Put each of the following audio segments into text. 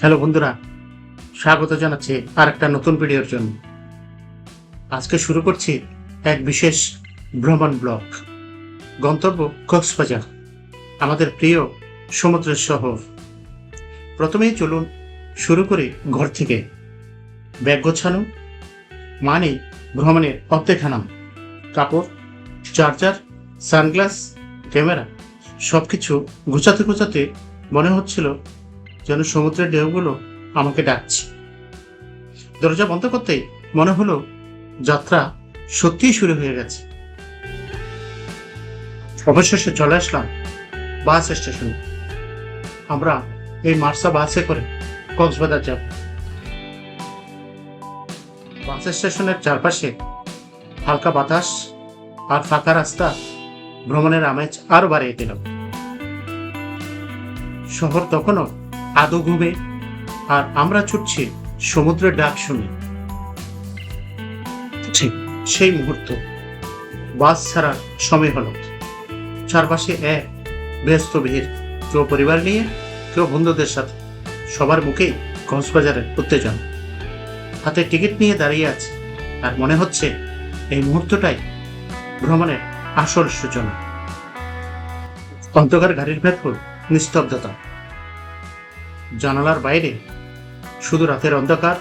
Hello বন্ধুরা, স্বাগত জানাচ্ছি আর একটা নতুন ভিডিওর জন্য। আজকে শুরু করছি এক বিশেষ ভ্রমণ ব্লগ। গন্তব্য কক্সবাজার, আমাদের প্রিয় সমুদ্রের শহর প্রথমেই চলুন শুরু করি ঘর থেকে। ব্যাগ গোছানো মানে ভ্রমণের অর্ধেখানাম কাপড়, চার্জার, সানগ্লাস, ক্যামেরা, সবকিছু গোছাতে গোছাতে মনে হচ্ছিল যেন সমুদ্রের ঢেউগুলো আমাকে ডাকছে। দরজা বন্ধ করতেই মনে হলো যাত্রা সত্যিই শুরু হয়ে গেছে। অবশেষে চলে আসলাম বাস স্টেশনে। আমরা এই মার্সা বাসে করে কক্সবাজার যাব। বাস স্টেশনের চারপাশে হালকা বাতাস আর ফাঁকা রাস্তা ভ্রমণের আমেজ আরও বাড়িয়ে দিল। শহর তখনও আদো ঘুমে? আর আমরা ছুটছি সমুদ্রের ডাক শুনে। ঠিক সেই মুহূর্ত। বাস ছাড়ার সময় হল চারপাশে এক ব্যস্ত ভিড়। কেউ পরিবার নিয়ে কেউ বন্ধুদের সাথে। সবার মুখেই কক্সবাজারের উত্তেজনা। হাতে টিকিট নিয়ে দাঁড়িয়ে আছে। আর মনে হচ্ছে এই মুহূর্তটাই ভ্রমণের আসল সূচনা। অন্ধকার গাড়ির ভেতর নিস্তব্ধতা। জানালার বাইরে। শুধু রাতের অন্ধকার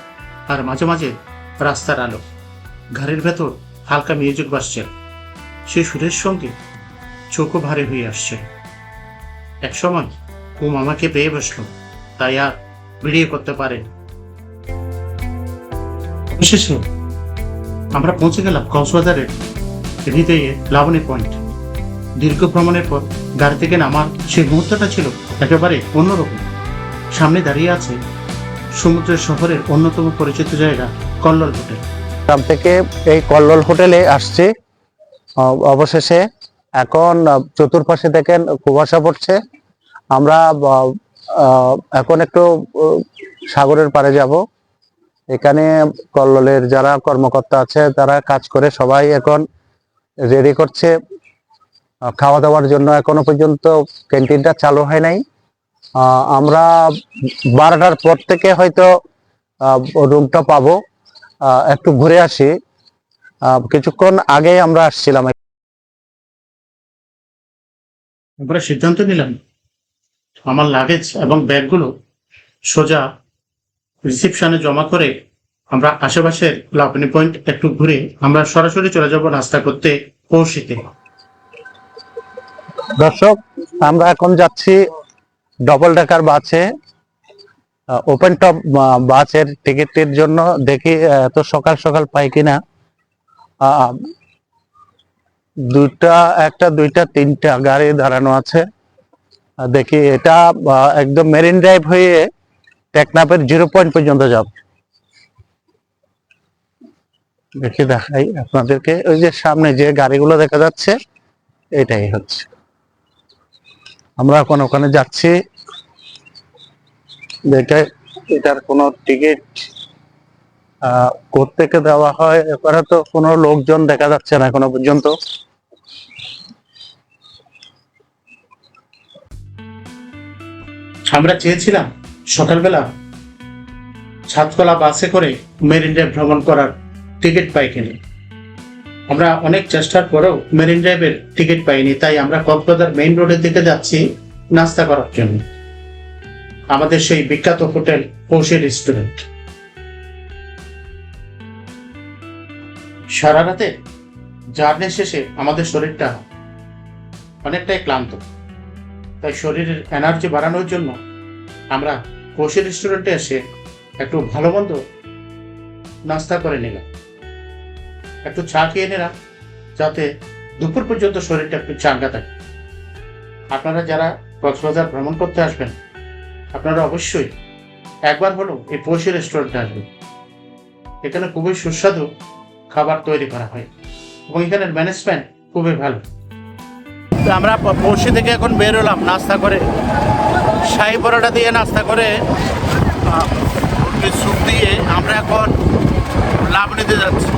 আর মাঝে মাঝে রাস্তার আলো। ঘরের ভেতর হালকা মিউজিক বাসছে সে সুরের সঙ্গে চোখও ভারী হয়ে আসছে। এক সময় ঘুম আমাকে পেয়ে বসল, তাই আর ভিডিও করতে পারে। অবশেষে আমরা পৌঁছে গেলাম কক্সবাজারের হৃদয়ে লাবণী পয়েন্ট। দীর্ঘ ভ্রমণের পর গাড়ি থেকে নামার সেই মুহূর্তটা ছিল একেবারে অন্যরকম। সামনে দাঁড়িয়ে আছে সমুদ্রের শহরের অন্যতম পরিচিত জায়গা কল্লোল হোটেল। গ্রাম থেকে এই কল্লোল হোটেলে আসছি। অবশেষে এখন চতুর্পাশে দেখেন কুয়াশা পড়ছে। আমরা এখন একটু সাগরের পাড়ে যাব। এখানে কল্লোলের যারা কর্মকর্তা আছে, তারা কাজ করে সবাই এখন রেডি করছে। খাওয়া দাওয়ার জন্য এখনও পর্যন্ত ক্যান্টিনটা চালু হয় নাই। আমরা বারোটার পর থেকে হয়তো রুমটা পাবো। একটু ঘুরে আসি। কিছুক্ষণ আগে আমরা আসছিলাম। আমরা সিদ্ধান্ত নিলাম আমার লাগেজ এবং ব্যাগগুলো সোজা রিসিপশনে জমা করে আমরা আশেপাশের লাবণী পয়েন্ট একটু ঘুরে আমরা সরাসরি চলে যাব নাস্তা করতে পৌঁছিতে। দর্শক আমরা এখন যাচ্ছি ডবল ডাকার বাসে ওপেন টপ বাসের টিকিটের জন্য দেখি এত সকাল সকাল পাই কিনা দুইটা, একটা, দুইটা, তিনটা গাড়ি দাঁড়ানো আছে। দেখি, এটা একদম মেরিন ড্রাইভ হয়ে টেকনাপের জিরো পয়েন্ট পর্যন্ত যাব। দেখি, দেখাই আপনাদেরকে। ওই যে সামনে যে গাড়িগুলো দেখা যাচ্ছে, এটাই হচ্ছে। আমরা এখন ওখানে যাচ্ছি। এটার কোনো টিকিট থেকে দেওয়া হয়? এবারে তো কোনো লোকজন দেখা যাচ্ছে না এখনও পর্যন্ত। আমরা চেয়েছিলাম সকালবেলা ছাদকলা বাসে করে মেরিন ড্রাইভ ভ্রমণ করার টিকিট পাই কিনি। আমরা অনেক চেষ্টার পরেও মেরিন ড্রাইভের টিকিট পাইনি, তাই আমরা কক্সবাজার মেইন রোডের দিকে যাচ্ছি নাস্তা করার জন্য। আমাদের সেই বিখ্যাত হোটেল পৌষে রেস্টুরেন্ট সারা রাতে জার্নি শেষে আমাদের শরীরটা অনেকটাই ক্লান্ত। তাই শরীরের এনার্জি বাড়ানোর জন্য আমরা কোশি রেস্টুরেন্টে এসে একটু ভালো মন্দ নাস্তা করে নিলাম। একটু চা খেয়ে নিলাম যাতে দুপুর পর্যন্ত শরীরটা একটু চাঙ্গা থাকে। আপনারা যারা কক্সবাজার ভ্রমণ করতে আসবেন, আপনারা অবশ্যই একবার হলেও এই পৌষি রেস্টুরেন্টে আসবেন। এখানে খুবই সুস্বাদু খাবার তৈরি করা হয় এবং এখানের ম্যানেজমেন্ট খুবই ভালো। আমরা পৌষি থেকে এখন বের হলাম নাস্তা করে। শাহি পরোটা দিয়ে নাস্তা করে স্যুপ দিয়ে আমরা এখন লাভ নিতে যাচ্ছি।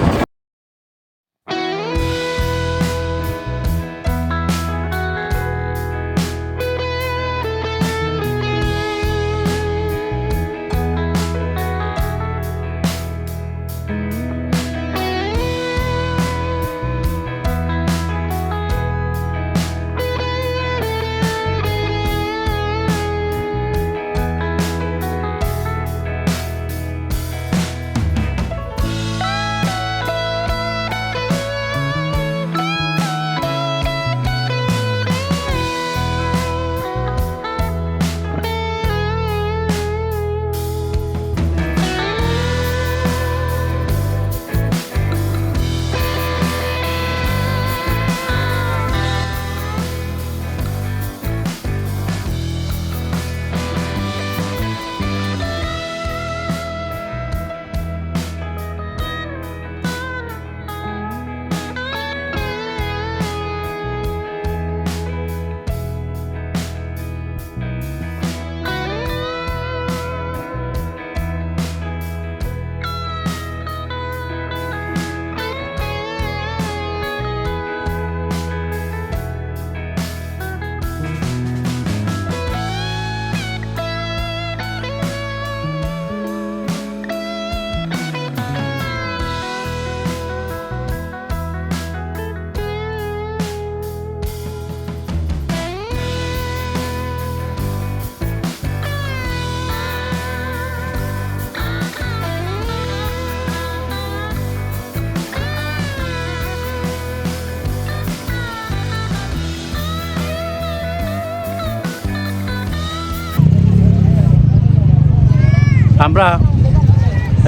আমরা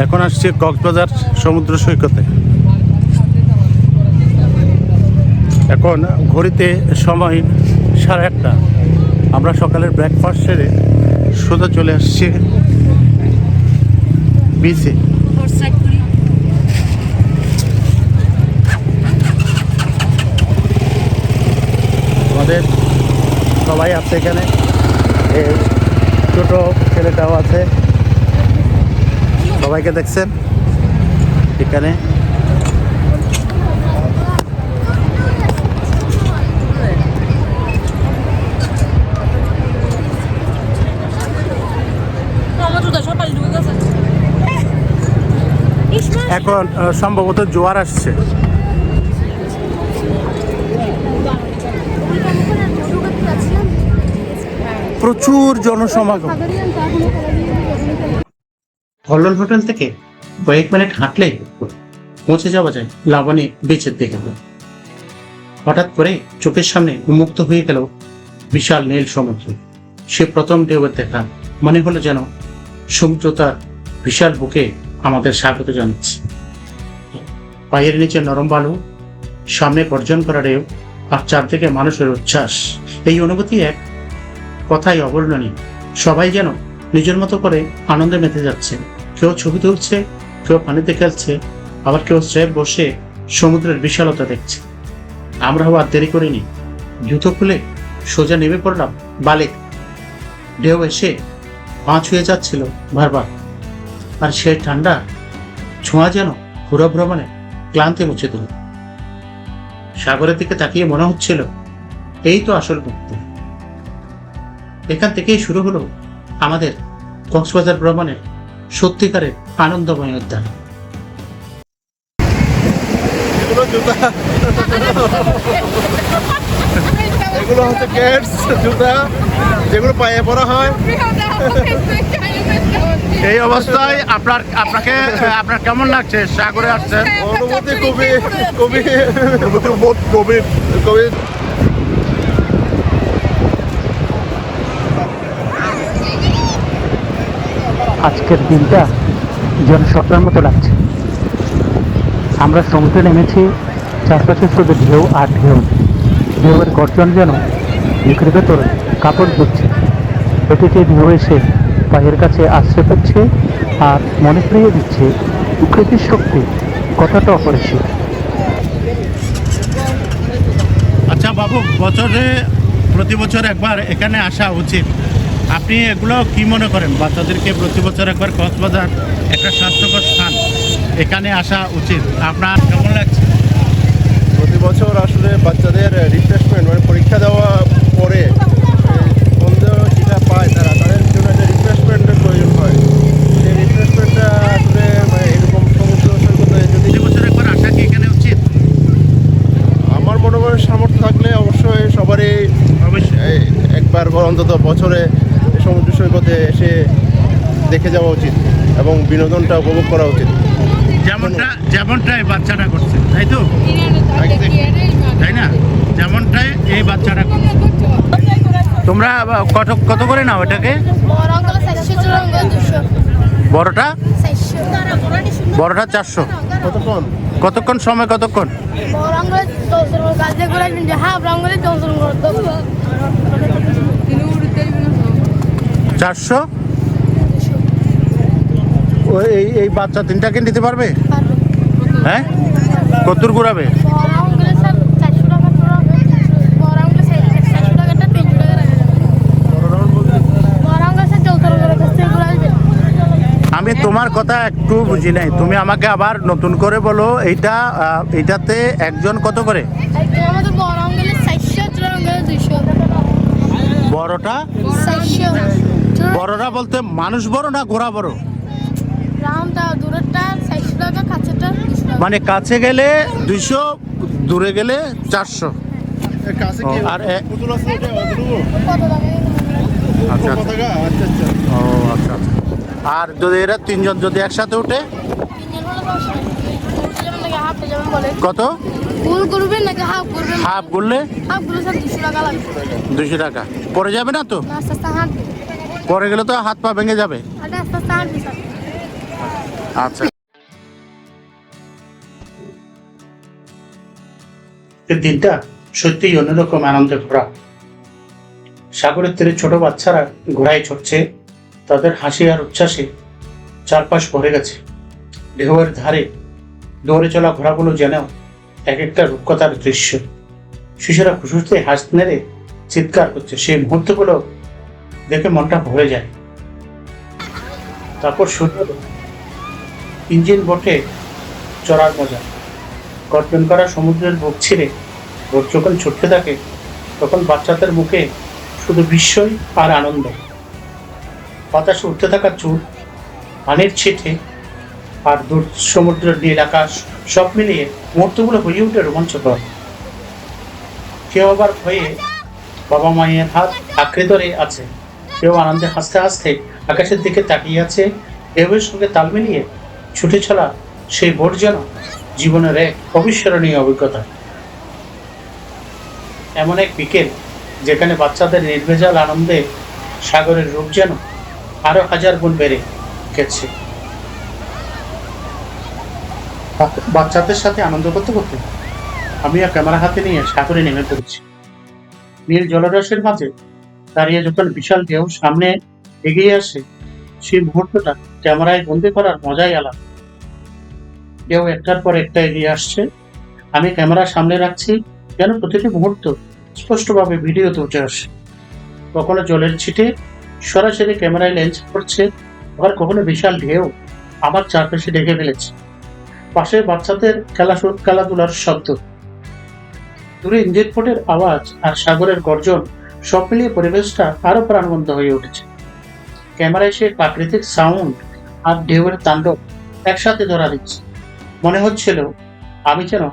এখন আসছি কক্সবাজার সমুদ্র সৈকতে। এখন ঘড়িতে সময় সাড়ে আটটা। আমরা সকালের ব্রেকফাস্ট সেরে সোজা চলে আসছি বিচে আমাদের সবাই আছে এখানে। ছোট ছেলেটাও আছে। সবাইকে দেখছেন? এখানে। এখন সম্ভবত জোয়ার আসছে। প্রচুর জনসমাগম। কল্লোল হোটেল থেকে কয়েক মিনিট হাঁটলে পৌঁছে যাওয়া যায় লাবণী বিচের দিকে। হঠাৎ করে চোখের সামনে উন্মুক্ত হয়ে গেল বিশাল নীল সমুদ্র। সে প্রথম ঢেউয়ের দেখা। মনে হলো যেন সমুদ্র তার বিশাল বুকে আমাদের স্বাগত জানাচ্ছে। পায়ের নিচে নরম বালু, সামনে বর্জন করা ঢেউ, আর চারদিকে মানুষের উচ্ছ্বাস। এই অনুভূতি এক কথাই অবর্ণনীয়। সবাই যেন নিজের মতো করে আনন্দে মেতে যাচ্ছে। কেউ ছবি তুলছে, কেউ পানিতে খেলছে, আবার কেউ স্রেফ বসে সমুদ্রের বিশালতা দেখছে। আমরাও আর দেরি করিনি। জুতো খুলে সোজা নেমে পড়লাম বালে ঢেউ এসে পা ছুঁয়ে যাচ্ছিল বারবার। আর সেই ঠান্ডা ছোঁয়া যেন পুরো ভ্রমণে ক্লান্তি মুছে দিল। সাগরের দিকে তাকিয়ে মনে হচ্ছিল, এই তো আসল মুক্তি এখান থেকেই শুরু হলো আমাদের কক্সবাজার ভ্রমণের সত্যিকারের আনন্দময় উদ্যান। এগুলো হচ্ছে ক্যাটস জুতা যেগুলো পায়ে পরা হয়। এই অবস্থায় আপনার আপনাকে আপনার কেমন লাগছে? সাগরে আসছেন? অনুভূতি খুবই খুবই অনুভূতি বোধ গভীর খুবই আজকের দিনটা যেন স্বপ্নের মতো লাগছে। আমরা সমুদ্রে নেমেছি, চারপাশে শুধু ঢেউ আর ঢেউ। ঢেউয়ের গর্জন যেন মুখের ভেতর কাপড় ধুচ্ছে প্রতিটি ঢেউ এসে পায়ের কাছে আশ্রয় পাচ্ছে আর মনে ফিরিয়ে দিচ্ছে প্রকৃতির শক্তি, কতটা অপরিসীম। আচ্ছা বাবু, বছরে, প্রতি বছর একবার এখানে আসা উচিত। আপনি এগুলো কি মনে করেন? বাচ্চাদেরকে প্রতি বছর একবার কক্সবাজার একটা স্বাস্থ্যকর স্থান এখানে আসা উচিত। আপনার কেমন লাগছে? প্রতি বছর আসলে বাচ্চাদের রিফ্রেশমেন্ট মানে পরীক্ষা দেওয়া পরে হয়। মানে এরকম সমুদ্র যদি প্রতি বছর একবার আসা কি এখানে উচিত? আমার সামর্থ্য থাকলে অবশ্যই সবারই অবশ্যই। একবার অন্তত বছরে সৈকতে এসে দেখে যাওয়া উচিত এবং বিনোদনটা উপভোগ করা উচিত। যেমনটা যেমনটাই বাচ্চাটা করছে তাই তো? তাই না? যেমনটাই এই বাচ্চাটা করছে। তোমরা কত কত করে নাও এটাকে? বড়টা? বড়টা চারশো। কতক্ষণ? কতক্ষণ সময় কতক্ষণ? হাফ চৌচুরঙ্গ চারশো? এই এই বাচ্চা তিনটাকে নিতে পারবে? হ্যাঁ? কতদূর ঘুরাবে? আমি তোমার কথা একটু বুঝি নাই। তুমি আমাকে আবার নতুন করে বলো, এইটা এইটাতে একজন কত করে? বড়টা? বড়টা বলতে মানুষ বড় না ঘোড়া বড়? দূরেরটা চারশো টাকা কাছেরটা? মানে কাছে গেলে দুইশো দূরে গেলে চারশো। কাছে আর আচ্ছা আচ্ছা? আচ্ছা ও আচ্ছা আর যদি এরা তিনজন যদি একসাথে উঠে কত? ফুল করবেন নাকি হাফ করবেন? হাফ ঘুরলে হাফ দুশো টাকা পরে যাবে না তো? পরে গেলে তো হাত পা ভেঙে যাবে। আস্তে হাঁটবে স্যার আচ্ছা। দিনটা সত্যিই অন্যরকম আনন্দে ভরা সাগরের তীরে ছোট বাচ্চারা ঘোড়ায় চড়ছে তাদের হাসি আর উচ্ছ্বাসে চারপাশ ভরে গেছে। ঢেউয়ের ধারে দৌড়ে চলা ঘোড়াগুলো যেন এক একটা রূপকথার দৃশ্য। শিশুরা খুশুতে হাস নেড়ে চিৎকার করছে। সেই মুহূর্তগুলো দেখে মনটা ভরে যায়। তারপর শুরু ইঞ্জিন বোটে চড়ার মজা। গর্জন করা সমুদ্রের বুক ছিঁড়ে বোট যখন ছুটতে থাকে, তখন বাচ্চাদের মুখে শুধু বিস্ময় আর আনন্দ। বাতাসে উঠতে থাকা চুল, পানির ছিটে আর দূর সমুদ্রের নীল আকাশ, সব মিলিয়ে মুহূর্তগুলো হয়ে উঠে রোমাঞ্চকর। কেউ আবার ভয়ে বাবা মায়ের হাত আঁকড়ে ধরে আছে। কেউ আনন্দে হাসতে হাসতে আকাশের দিকে তাকিয়ে আছে ঢেউয়ের সঙ্গে তাল মিলিয়ে ছুটে চলা সেই বোট যেন জীবনের এক অবিস্মরণীয় অভিজ্ঞতা। এমন এক বিকেল যেখানে বাচ্চাদের নির্ভেজাল আনন্দে সাগরের রূপ যেন আরও হাজার গুণ বেড়ে গেছে। বাচ্চাদের সাথে আনন্দ করতে করতে আমি আর ক্যামেরা হাতে নিয়ে সাগরে নেমে পড়েছি। নীল জলরাশের মাঝে দাঁড়িয়ে যখন বিশাল ঢেউ সামনে এগিয়ে আসে, সেই মুহূর্তটা ক্যামেরায় বন্দি করার মজাই আলাদা। ঢেউ একটার পর একটা এগিয়ে আসছে। আমি ক্যামেরা সামনে রাখছি যেন প্রতিটি মুহূর্ত স্পষ্টভাবে ভিডিওতে উঠে আসে। কখনো জলের ছিটে সরাসরি ক্যামেরায় লেন্স পড়ছে, আবার কখনো বিশাল ঢেউ আমার চারপাশে ঢেকে ফেলেছে। পাশে বাচ্চাদের খেলা খেলাধুলার শব্দ। দূরে ইঞ্জিন ফোটের আওয়াজ আর সাগরের গর্জন সব মিলিয়ে পরিবেশটা আরও প্রাণবন্ত হয়ে উঠেছে। ক্যামেরায় সে প্রাকৃতিক সাউন্ড আর ঢেউয়ের তাণ্ডব একসাথে ধরা দিচ্ছে। মনে হচ্ছিল, আমি যেন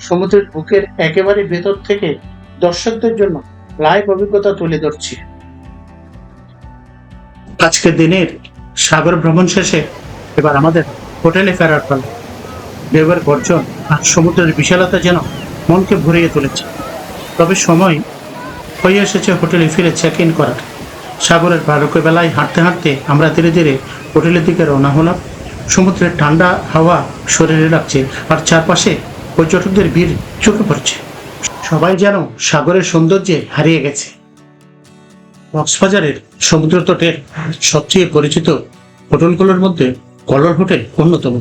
সমুদ্রের বুকের একেবারে ভেতর থেকে দর্শকদের জন্য লাইভ অভিজ্ঞতা তুলে ধরছি। আজকের দিনের সাগর ভ্রমণ শেষে এবার আমাদের হোটেলে ফেরার পালা। ঢেউয়ের গর্জন আর সমুদ্রের বিশালতা যেন মনকে ভরিয়ে তুলেছে। তবে সময় হয়ে এসেছে হোটেলে ফিরে চেক ইন করার। সাগরের বেলায় হাঁটতে হাঁটতে আমরা ধীরে ধীরে হোটেলের দিকে রওনা হলাম। সমুদ্রের ঠান্ডা হাওয়া শরীরে লাগছে আর চারপাশে পর্যটকদের ভিড় চোখে পড়ছে। সবাই যেন সাগরের সৌন্দর্যে হারিয়ে গেছে। কক্সবাজারের সমুদ্র তটের সবচেয়ে পরিচিত হোটেলগুলোর মধ্যে কলর হোটেল অন্যতম।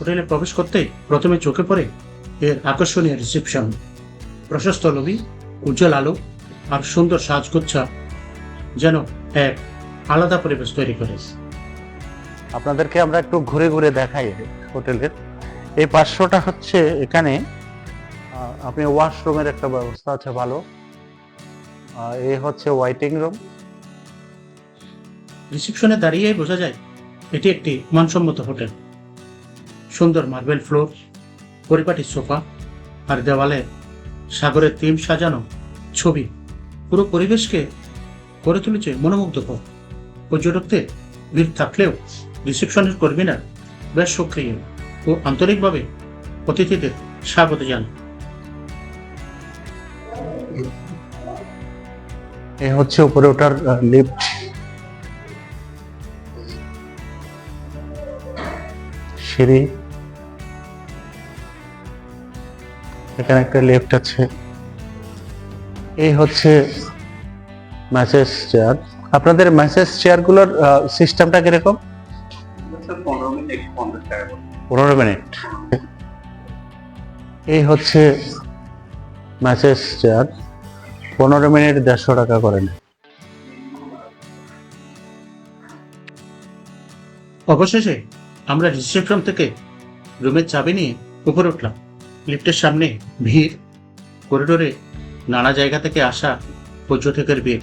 হোটেলে প্রবেশ করতেই প্রথমে চোখে পড়ে এর আকর্ষণীয় রিসেপশন। প্রশস্ত লবি উজ্জ্বল আলো আর সুন্দর সাজগোচ্ছা যেন এক আলাদা পরিবেশ তৈরি করে। আপনাদেরকে আমরা একটু ঘুরে ঘুরে দেখাই হোটেলের। এই পাঁচশোটা হচ্ছে এখানে আপনি ওয়াশরুমের একটা ব্যবস্থা আছে ভালো। এই হচ্ছে ওয়াইটিং রুম। রিসেপশনে দাঁড়িয়ে বোঝা যায় এটি একটি মানসম্মত হোটেল। সুন্দর মার্বেল ফ্লোর পরিপাটি সোফা আর দেওয়ালে সাগরের থিম সাজানো ছবি। পুরো পরিবেশকে করে তুলেছে মনোমুগ্ধকর। পর্যটকদের ভিড় থাকলেও রিসেপশনের কর্মীরা বেশ সক্রিয় ও আন্তরিকভাবে অতিথিদের স্বাগত জানায় এ হচ্ছে উপরে ওঠার লিফট সিঁড়ি। এখানে একটা লেফট আছে। এই হচ্ছে ম্যাসেজ চেয়ার আপনাদের ম্যাসেজ চেয়ারগুলোর সিস্টেমটা কীরকম? পনেরো মিনিট এই হচ্ছে ম্যাসেজ চেয়ার পনেরো মিনিট দেড়শো টাকা করে নেয় অবশেষে আমরা রিসেপশন থেকে রুমের চাবি নিয়ে উপরে উঠলাম। লিফটের সামনে ভিড়, করিডোরে নানা জায়গা থেকে আসা পর্যটকের ভিড়,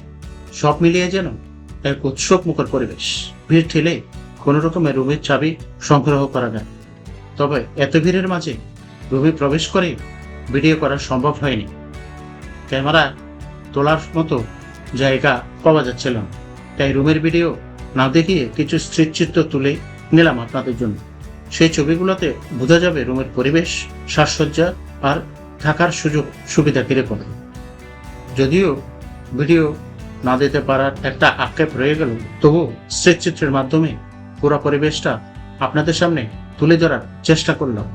সব মিলিয়ে যেন এক উৎসব মুখর পরিবেশ। ভিড় ঠেলে কোনো রকমের রুমের চাবি সংগ্রহ করা যায়। তবে এত ভিড়ের মাঝে রুমে প্রবেশ করে ভিডিও করা সম্ভব হয়নি। ক্যামেরা তোলার মতো জায়গা পাওয়া যাচ্ছিল না। তাই রুমের ভিডিও না দেখিয়ে কিছু স্মৃতিচিত্র তুলে নিলাম আপনাদের জন্য। সেই ছবিগুলোতে বোঝা যাবে রুমের পরিবেশ, সাজসজ্জা আর থাকার সুযোগ সুবিধা কীরকম। যদিও ভিডিও না দিতে পারার একটা আক্ষেপ রয়ে গেল তবু চিত্রের মাধ্যমে পুরো পরিবেশটা আপনাদের সামনে তুলে ধরার চেষ্টা করলাম।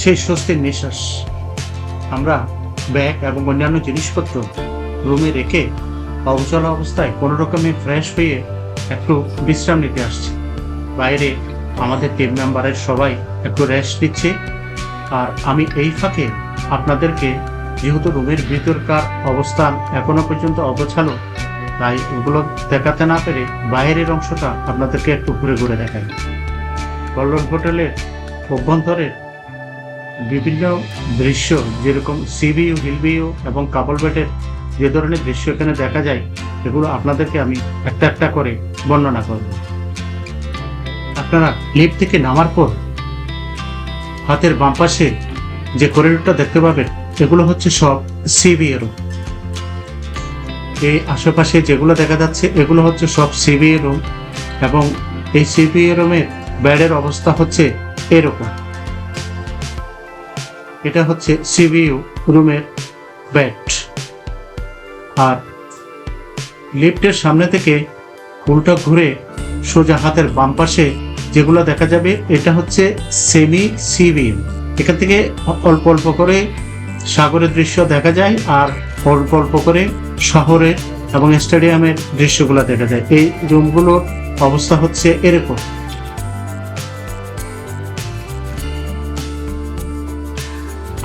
সেই স্বস্তির নিঃশ্বাস। আমরা ব্যাগ এবং অন্যান্য জিনিসপত্র রুমে রেখে অবচল অবস্থায় কোনো রকমে ফ্রেশ হয়ে একটু বিশ্রাম নিতে আসছি। বাইরে আমাদের টিম মেম্বারের সবাই একটু রেস্ট নিচ্ছে। আর আমি এই ফাঁকে আপনাদেরকে যেহেতু রুমের ভিতরকার অবস্থান এখনও পর্যন্ত অগোছালো, তাই ওগুলো দেখাতে না পেরে বাইরের অংশটা আপনাদেরকে একটু ঘুরে ঘুরে দেখাই। কল্লোল হোটেলের অভ্যন্তরের বিভিন্ন দৃশ্য, যেরকম সিবিইউ হিলবিইউ এবং কাপল বেটের যে ধরনের দৃশ্য এখানে দেখা যায় সেগুলো আপনাদেরকে আমি একটা একটা করে বর্ণনা করব। আপনারা লিফট থেকে নামার পর হাতের বাম পাশে যে করিডোরটা দেখতে পাবেন, এগুলো হচ্ছে সব সিবিএ রুম এই আশেপাশে যেগুলো দেখা যাচ্ছে, এগুলো হচ্ছে সব সিবিএ রুম এবং এই সিবিএ রুমের বেডের অবস্থা হচ্ছে এরকম। এটা হচ্ছে সিবিইউ রুমের ব্যাট আর লিফটের সামনে থেকে উল্টা ঘুরে সোজা হাতের বাম পাশে যেগুলো দেখা যাবে, এটা হচ্ছে সেমি সিবিইউ। এখান থেকে অল্প অল্প করে সাগরের দৃশ্য দেখা যায় আর অল্প অল্প করে শহরের এবং স্টেডিয়ামের দৃশ্যগুলো দেখা যায়। এই রুমগুলোর অবস্থা হচ্ছে এরকম।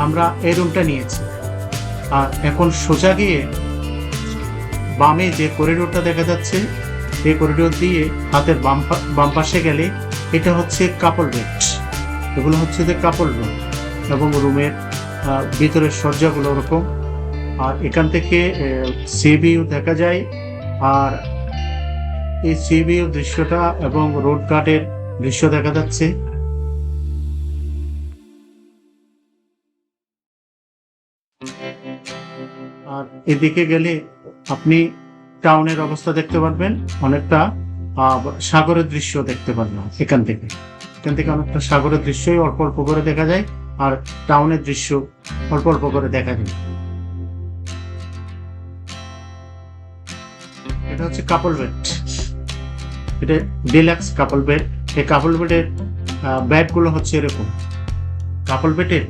আমরা এই রুমটা নিয়েছি। আর এখন সোজা গিয়ে বামে যে করিডোরটা দেখা যাচ্ছে, এই করিডোর দিয়ে হাতের বাম বাম পাশে গেলে এটা হচ্ছে কাপল বেড এগুলো হচ্ছে যে কাপল রুম এবং রুমের ভিতরের সজ্জাগুলো ওরকম। আর এখান থেকে সিবিইউ দেখা যায়। আর এই সিবিইউ দৃশ্যটা এবং রোড গার্ডের দৃশ্য দেখা যাচ্ছে। এদিকে গেলে আপনি টাউনের অবস্থা দেখতে পারবেন, অনেকটা সাগরের দৃশ্য দেখতে পারবেন এখান থেকে। এখান থেকে অনেকটা সাগরের দৃশ্যই অল্প অল্প করে দেখা যায়, আর টাউনের দৃশ্য অল্প অল্প করে দেখা যায়। এটা হচ্ছে কাপল বেড এটা ডিলাক্স কাপল বেড এই কাপল বেডের বেডগুলো হচ্ছে এরকম। কাপল বেডের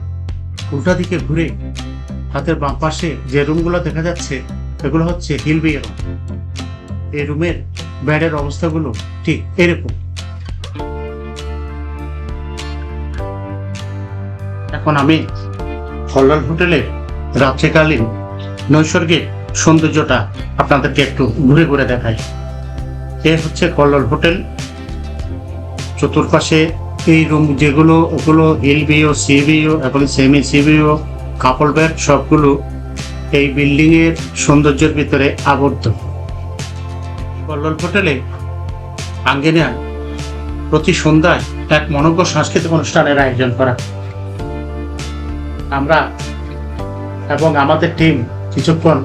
উল্টা দিকে ঘুরে হাতের বাম পাশে যে রুমগুলো দেখা যাচ্ছে, এগুলো হচ্ছে হিলবি রুম। এই রুমের বেডের অবস্থাগুলো ঠিক এরকম। এখন আমি কল্যাণ হোটেলের রাত্রিকালীন নৈসর্গিক সৌন্দর্যটা আপনাদেরকে একটু ঘুরে ঘুরে দেখাই। এ হচ্ছে কল্লোল হোটেল। চতুর্পাশে এই রুম যেগুলো, ওগুলো হিলবিও, সিবিও, এবং সেমি সিবিও কাপড় ব্যাগ সবগুলো এই বিল্ডিং এর সৌন্দর্যের ভিতরে আবদ্ধ। কল্লোল হোটেলে আঙ্গিনা প্রতি সন্ধ্যায় এক মনজ্ঞ সাংস্কৃতিক অনুষ্ঠানের আয়োজন করা। আমরা এবং আমাদের টিম কিছুক্ষণ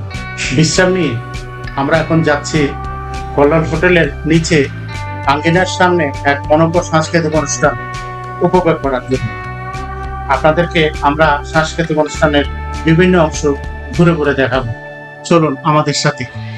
বিশ্রাম নিয়ে আমরা এখন যাচ্ছি কল্যাণ হোটেলের নিচে আঙ্গিনার সামনে এক মনজ্ঞ সাংস্কৃতিক অনুষ্ঠান উপভোগ করার জন্য। আপনাদেরকে আমরা সাংস্কৃতিক অনুষ্ঠানের বিভিন্ন অংশ ঘুরে ঘুরে দেখাবো। চলুন আমাদের সাথে।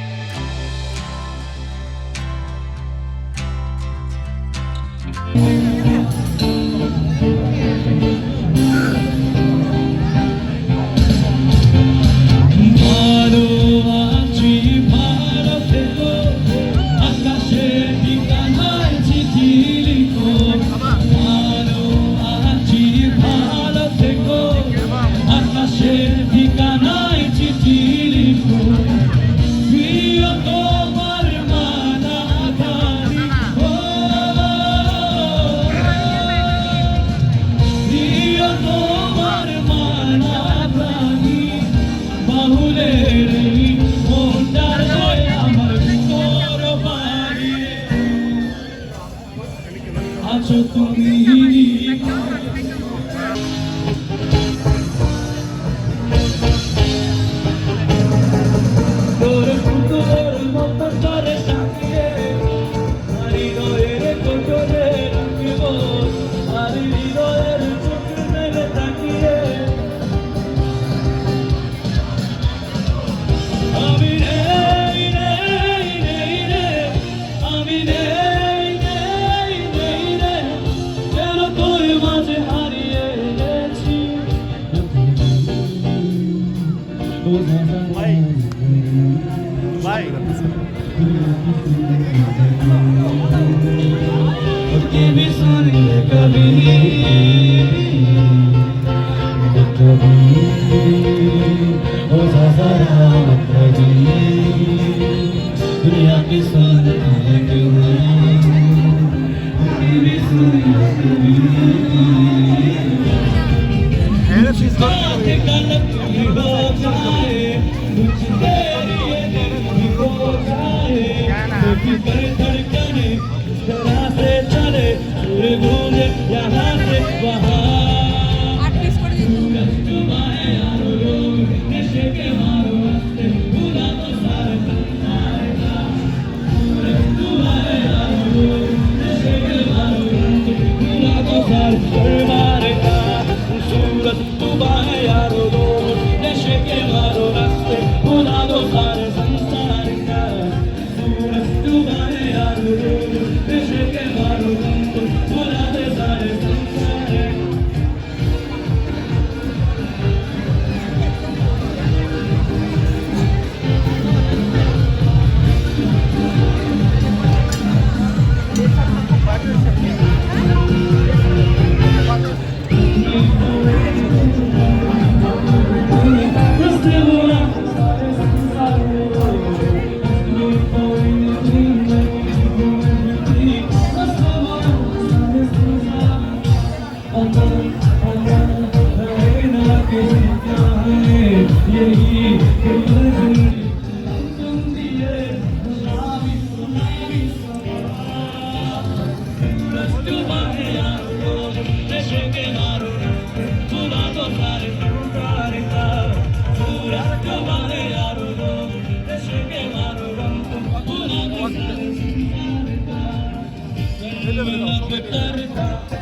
Stop.